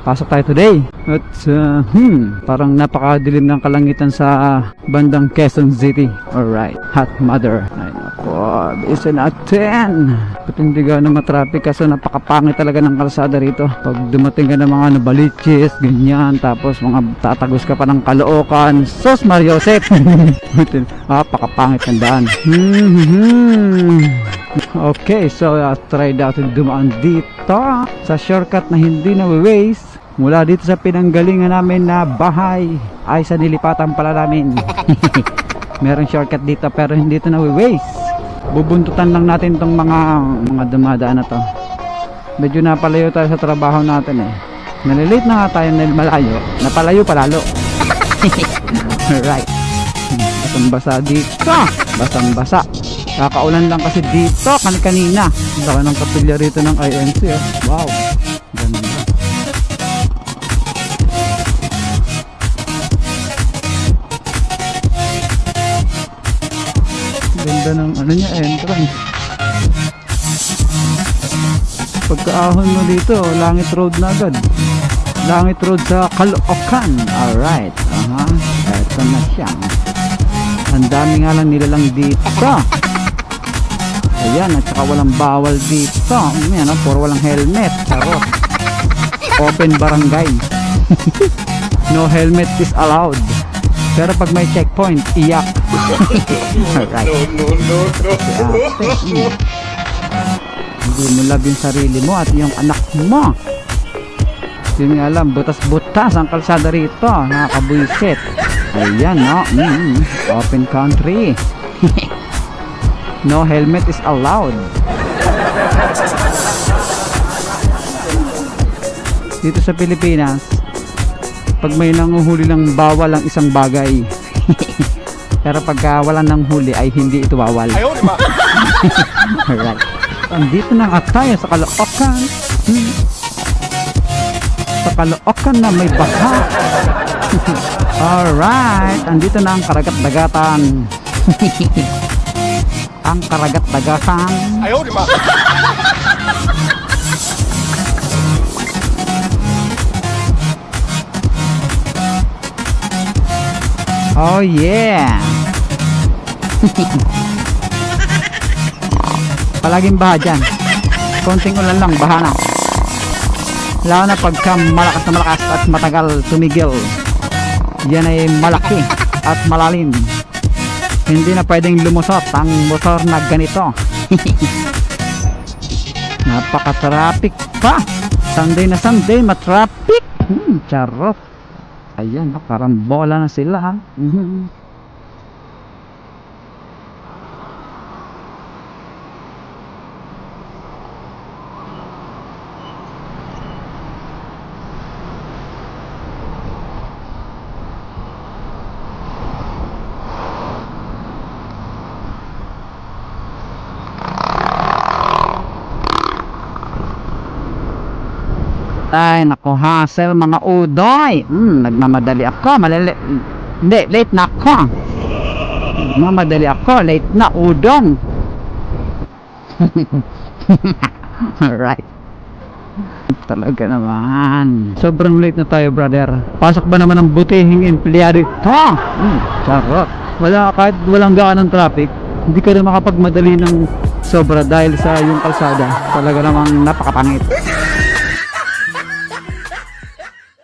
Pasok tayo today. At uh, hmm, parang napakadilim ng kalangitan sa bandang Quezon City. Alright, hot mother. Ay nako, isa natin. Ka na matraffic kaso napakapangit talaga ng kalsada rito. Pag dumating ka ng mga nabalichis, ganyan, tapos mga tatagos ka pa ng kalookan. Sos Mariosep! ah, pakapangit ng daan. Hmm, hmm. Okay, so uh, try natin dumaan dito sa shortcut na hindi na waste mula dito sa pinanggalingan namin na bahay ay sa nilipatan pala namin. Meron shortcut dito pero hindi ito na waste. Bubuntutan lang natin tong mga mga dumadaan na to. Medyo napalayo tayo sa trabaho natin eh. Nalilate na nga tayo dahil malayo. Napalayo palalo. Alright. Basang basa dito. Basang basa. Kakaulan lang kasi dito kan kanina. Ang laki ng kapilya rito ng INC. Oh. Wow. Ganda. Ganda ng ano niya entrance. Pagkaahon mo dito, Langit Road na agad. Langit Road sa Caloocan. Alright. Aha. Eto na siya. Ang dami nga lang nilalang dito. Ayan, at saka walang bawal dito. Ayan, oh, puro walang helmet. Charot. Open barangay. no helmet is allowed. Pero pag may checkpoint, iyak. Alright. No, no, no, no. Mm. Hindi mo love yung sarili mo at yung anak mo. Yun nga alam, butas-butas ang kalsada rito. Nakakabuisit. Ayan, no? Mm, open country. no helmet is allowed. Dito sa Pilipinas, pag may nanguhuli lang bawal ang isang bagay. Pero pagka wala nang huli ay hindi ito bawal. Ayaw, di ba? Alright. Andito na nga tayo sa Caloocan. Hmm. Sa Caloocan na may baha. Alright. Andito na ang karagat-dagatan. Ang karagat-dagatan. Ayaw, di ba? Oh yeah. Palaging baha dyan. Konting ulan lang, baha na. Lalo na pagka malakas na malakas at matagal tumigil. Yan ay malaki at malalim. Hindi na pwedeng lumusot ang motor na ganito. Napaka-traffic pa. Sunday na Sunday, matraffic. Hmm, charot. Ayan, no, parang bola na sila. ha. Ay, nako hassle mga udoy. Hmm, nagmamadali ako. Malili... Hindi, late na ako. Nagmamadali ako. Late na udong. Alright. Talaga naman. Sobrang late na tayo, brother. Pasok ba naman ang butihing empleyado ito? Hmm, charot. Wala, kahit walang gaan ng traffic, hindi ka rin makapagmadali ng sobra dahil sa yung kalsada. Talaga namang napakapangit.